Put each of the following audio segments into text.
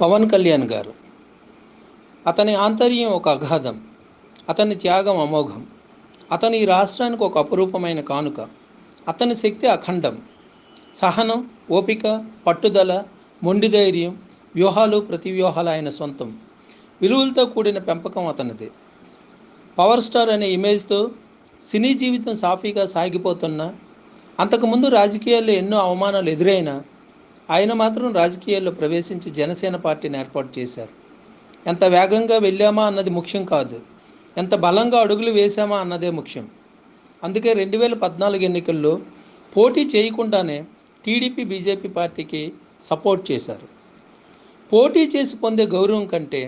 పవన్ కళ్యాణ్ గారు. అతని ఆంతర్యం ఒక అగాధం అతని త్యాగం అమోఘం. అతని ఈ రాష్ట్రానికి ఒక అపురూపమైన కానుక అతని శక్తి అఖండం. సహనం ఓపిక పట్టుదల మొండి ధైర్యం వ్యూహాలు ప్రతి వ్యూహాలు ఆయన సొంతం. విలువలతో కూడిన పెంపకం అతనిది. పవర్ స్టార్ అనే ఇమేజ్తో సినీ జీవితం సాఫీగా సాగిపోతున్నా అంతకుముందు రాజకీయాల్లో ఎన్నో అవమానాలు ఎదురైనా ఆయన మాత్రం రాజకీయాల్లో ప్రవేశించి జనసేన పార్టీని ఏర్పాటు చేశారు. ఎంత వేగంగా వెళ్ళామా అన్నది ముఖ్యం కాదు. ఎంత బలంగా అడుగులు వేశామా అన్నదే ముఖ్యం. అందుకే రెండు వేల పద్నాలుగు ఎన్నికల్లో పోటీ చేయకుండానే టీడీపీ బీజేపీ పార్టీకి సపోర్ట్ చేశారు. పోటీ చేసి పొందే గౌరవం కంటే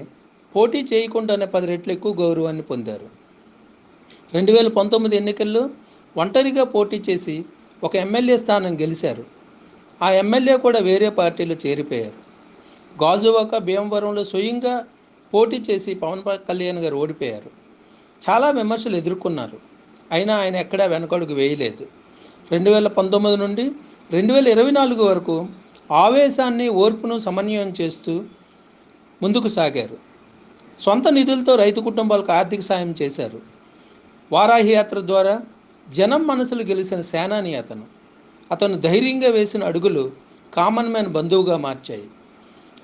పోటీ చేయకుండానే పది రెట్లు ఎక్కువ గౌరవాన్ని పొందారు. రెండు వేల పంతొమ్మిది ఎన్నికల్లో ఒంటరిగా పోటీ చేసి ఒక ఎమ్మెల్యే స్థానం గెలిచారు ఆ ఎమ్మెల్యే కూడా వేరే పార్టీలో చేరిపోయారు. గాజువాక భీమవరంలో స్వయంగా పోటీ చేసి పవన్ కళ్యాణ్ గారు ఓడిపోయారు. చాలా విమర్శలు ఎదుర్కొన్నారు. అయినా ఆయన ఎక్కడా వెనకడుగు వేయలేదు. రెండు వేల పంతొమ్మిది నుండి రెండు వేల ఇరవై నాలుగు వరకు ఆవేశాన్ని ఓర్పును సమన్వయం చేస్తూ ముందుకు సాగారు. సొంత నిధులతో రైతు కుటుంబాలకు ఆర్థిక సాయం చేశారు. వారాహి యాత్ర ద్వారా జనం మనసులు గెలిచిన సేనాని అతను. అతను ధైర్యంగా వేసిన అడుగులు కామన్ మ్యాన్ బంధువుగా మార్చాయి.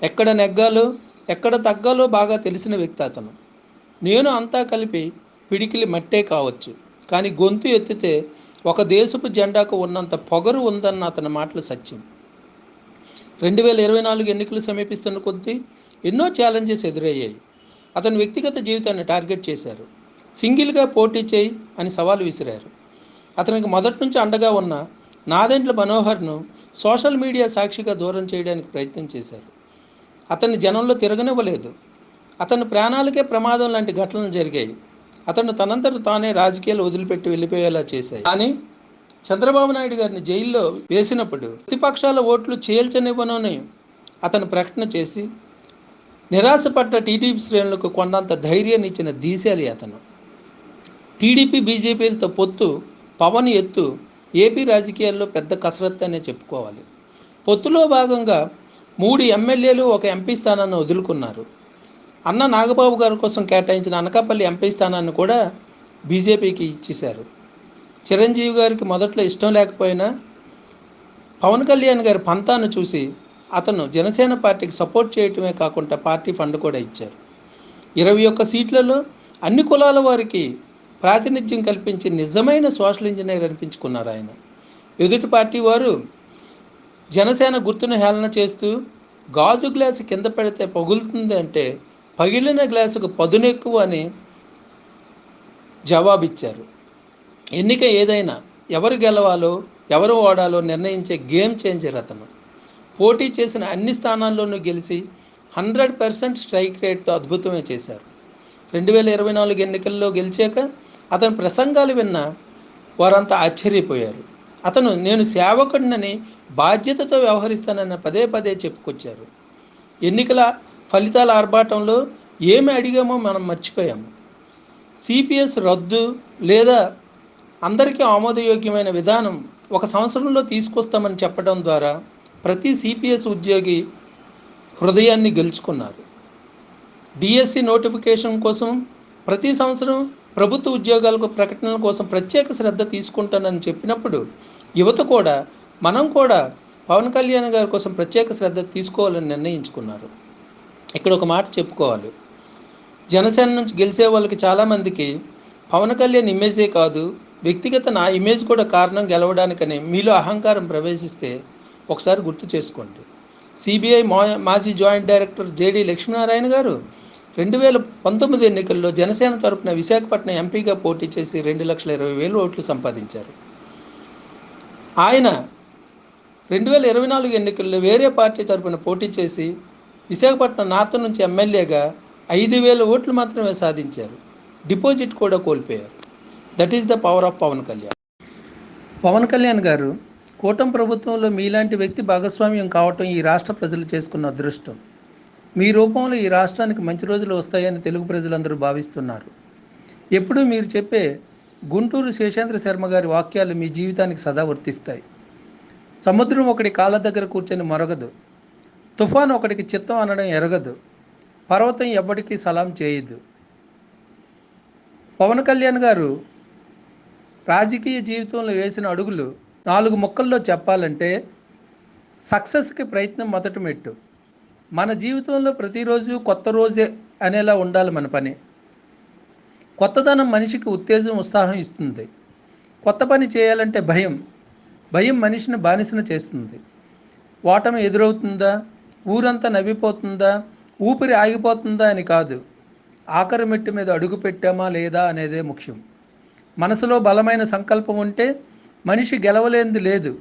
ఎక్కడ నెగ్గాలో ఎక్కడ తగ్గాలో బాగా తెలిసిన వ్యక్తి అతను. నేను అంతా కలిపి పిడికిలి మట్టే కావచ్చు కానీ గొంతు ఎత్తితే ఒక దేశపు జెండాకు ఉన్నంత పొగరు ఉందన్న అతని మాటలు సత్యం. రెండు వేల ఇరవై నాలుగు ఎన్నికలు సమీపిస్తున్న కొద్దీ ఎన్నో ఛాలెంజెస్ ఎదురయ్యాయి. అతని వ్యక్తిగత జీవితాన్ని టార్గెట్ చేశారు. సింగిల్గా పోటీ చేయి అని సవాలు విసిరారు. అతనికి మొదటి నుంచి అండగా ఉన్న నాదెంట్ల మనోహర్ను సోషల్ మీడియా సాక్షిగా దూరం చేయడానికి ప్రయత్నం చేశారు. అతన్ని జనంలో తిరగనివ్వలేదు. అతని ప్రాణాలకే ప్రమాదం లాంటి ఘటనలు జరిగాయి. అతను తనంతట తానే రాజకీయాలు వదిలిపెట్టి వెళ్ళిపోయేలా చేశాయి. కానీ చంద్రబాబు నాయుడు గారిని జైల్లో వేసినప్పుడు ప్రతిపక్షాల ఓట్లు చేల్చనివ్వనని అతను ప్రకటన చేసి నిరాశపడ్డ టీడీపీ శ్రేణులకు కొండంత ధైర్యాన్ని ఇచ్చిన దీశాలి అతను. టీడీపీ బీజేపీలతో పొత్తు పవన్ ఎత్తు ఏపీ రాజకీయాల్లో పెద్ద కసరత్తు అనే చెప్పుకోవాలి. పొత్తులో భాగంగా మూడు ఎమ్మెల్యేలు ఒక ఎంపీ స్థానాన్ని వదులుకున్నారు. అన్న నాగబాబు గారి కోసం కేటాయించిన అనకాపల్లి ఎంపీ స్థానాన్ని కూడా బీజేపీకి ఇచ్చేశారు. చిరంజీవి గారికి మొదట్లో ఇష్టం లేకపోయినా పవన్ కళ్యాణ్ గారి పంతాను చూసి అతను జనసేన పార్టీకి సపోర్ట్ చేయటమే కాకుండా పార్టీ ఫండ్ కూడా ఇచ్చారు. ఇరవై ఒక్క సీట్లలో అన్ని కులాల వారికి ప్రాతినిధ్యం కల్పించి నిజమైన సోషల్ ఇంజనీర్ అనిపించుకున్నారు ఆయన. ఎదుటి పార్టీ వారు జనసేన గుర్తును హేళన చేస్తూ గాజు గ్లాసు కింద పెడితే పగులుతుంది అంటే పగిలిన గ్లాసుకు పదునెక్కువ అని జవాబిచ్చారు. ఎన్నిక ఏదైనా ఎవరు గెలవాలో ఎవరు ఓడాలో నిర్ణయించే గేమ్ చేంజర్ అతను. పోటీ చేసిన అన్ని స్థానాల్లోనూ గెలిచి హండ్రెడ్ పర్సెంట్ స్ట్రైక్ రేట్తో అద్భుతమే చేశారు. రెండు వేల ఇరవై నాలుగు ఎన్నికల్లో గెలిచాక అతని ప్రసంగాలు విన్న వారంతా ఆశ్చర్యపోయారు. అతను నేను సేవకుడినని బాధ్యతతో వ్యవహరిస్తానని పదే పదే చెప్పుకొచ్చారు. ఎన్నికల ఫలితాల ఆర్భాటంలో ఏమి అడిగామో మనం మర్చిపోయాము. సిపిఎస్ రద్దు లేదా అందరికీ ఆమోదయోగ్యమైన విధానం ఒక సంవత్సరంలో తీసుకొస్తామని చెప్పడం ద్వారా ప్రతి సిపిఎస్ ఉద్యోగి హృదయాన్ని గెలుచుకున్నారు. డిఎస్సి నోటిఫికేషన్ కోసం ప్రతి సంవత్సరం ప్రభుత్వ ఉద్యోగాలకు ప్రకటనల కోసం ప్రత్యేక శ్రద్ధ తీసుకుంటానని చెప్పినప్పుడు యువత కూడా మనం కూడా పవన్ కళ్యాణ్ గారి కోసం ప్రత్యేక శ్రద్ధ తీసుకోవాలని నిర్ణయించుకున్నారు. ఇక్కడ ఒక మాట చెప్పుకోవాలి. జనసేన నుంచి గెలిచే వాళ్ళకి చాలామందికి పవన్ కళ్యాణ్ ఇమేజే కాదు. వ్యక్తిగత నా ఇమేజ్ కూడా కారణం గెలవడానికని మీలో అహంకారం ప్రవేశిస్తే ఒకసారి గుర్తు చేసుకోండి. సిబిఐ మా మాజీ జాయింట్ డైరెక్టర్ జేడి లక్ష్మీనారాయణ గారు రెండు వేల పంతొమ్మిది ఎన్నికల్లో జనసేన తరపున విశాఖపట్నం ఎంపీగా పోటీ చేసి రెండు లక్షల ఇరవై వేలు ఓట్లు సంపాదించారు. ఆయన రెండు వేల ఇరవై నాలుగు ఎన్నికల్లో వేరే పార్టీ తరపున పోటీ చేసి విశాఖపట్నం నార్త్ నుంచి ఎమ్మెల్యేగా ఐదు వేల ఓట్లు మాత్రమే సాధించారు. డిపాజిట్ కూడా కోల్పోయారు. That is the power of Pawan Kalyan. Pawan Kalyan garu కూటమి ప్రభుత్వంలో మీలాంటి వ్యక్తి భాగస్వామ్యం కావటం ఈ రాష్ట్ర ప్రజలు చేసుకున్న అదృష్టం. మీ రూపంలో ఈ రాష్ట్రానికి మంచి రోజులు వస్తాయని తెలుగు ప్రజలందరూ భావిస్తున్నారు. ఎప్పుడూ మీరు చెప్పే గుంటూరు శేషేంద్ర శర్మ గారి వాక్యాలు మీ జీవితానికి సదా వర్తిస్తాయి. సముద్రం ఒకటి కాళ్ళ దగ్గర కూర్చొని మరగదు. తుఫాన్ ఒకటికి చిత్తం అనడం ఎరగదు. పర్వతం ఎప్పటికీ సలాం చేయదు. పవన్ కళ్యాణ్ గారు రాజకీయ జీవితంలో వేసిన అడుగులు నాలుగు ముక్కల్లో చెప్పాలంటే సక్సెస్కి ప్రయత్నం మొదటి మెట్టు. మన జీవితంలో ప్రతిరోజు కొత్త రోజే అనేలా ఉండాలి మన పని. కొత్తదనం మనిషికి ఉత్తేజం ఉత్సాహం ఇస్తుంది. కొత్త పని చేయాలంటే భయం. భయం మనిషిని బానిసన చేస్తుంది. ఓటమి ఎదురవుతుందా? ఊరంతా నవ్విపోతుందా? ఊపిరి ఆగిపోతుందా అని కాదు. ఆఖరి మెట్టు మీద అడుగు పెట్టామా లేదా అనేదే ముఖ్యం. మనసులో బలమైన సంకల్పం ఉంటే మనిషి గెలవలేనిది లేదు.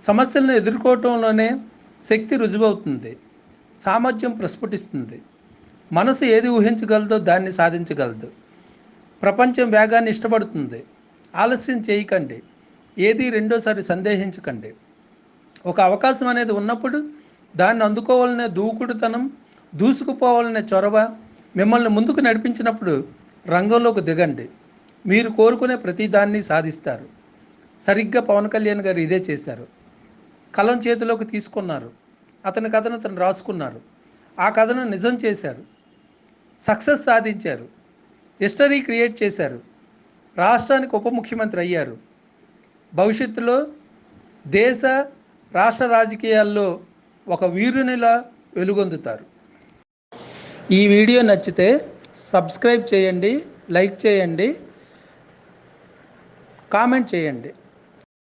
సమస్యలను ఎదుర్కోవటంలోనే శక్తి రుజువవుతుంది. సామర్థ్యం ప్రస్ఫుటిస్తుంది. మనసు ఏది ఊహించగలదో దాన్ని సాధించగలదు. ప్రపంచం వేగాన్ని ఇష్టపడుతుంది. ఆలస్యం చేయకండి. ఏది రెండోసారి సందేహించకండి. ఒక అవకాశం అనేది ఉన్నప్పుడు దాన్ని అందుకోవాలనే దూకుడుతనం దూసుకుపోవాలనే చొరవ మిమ్మల్ని ముందుకు నడిపించినప్పుడు రంగంలోకి దిగండి. మీరు కోరుకునే ప్రతిదాన్ని సాధిస్తారు. సరిగ్గా పవన్ కళ్యాణ్ గారు ఇదే చేశారు. కలం చేతిలోకి తీసుకున్నారు. అతని కథను అతను రాసుకున్నారు. ఆ కథను నిజం చేశారు. సక్సెస్ సాధించారు. హిస్టరీ క్రియేట్ చేశారు. రాష్ట్రానికి ఉప ముఖ్యమంత్రి అయ్యారు. భవిష్యత్తులో దేశ రాష్ట్ర రాజకీయాల్లో ఒక వీరునిలా వెలుగొందుతారు. ఈ వీడియో నచ్చితే సబ్స్క్రైబ్ చేయండి లైక్ చేయండి కామెంట్ చేయండి.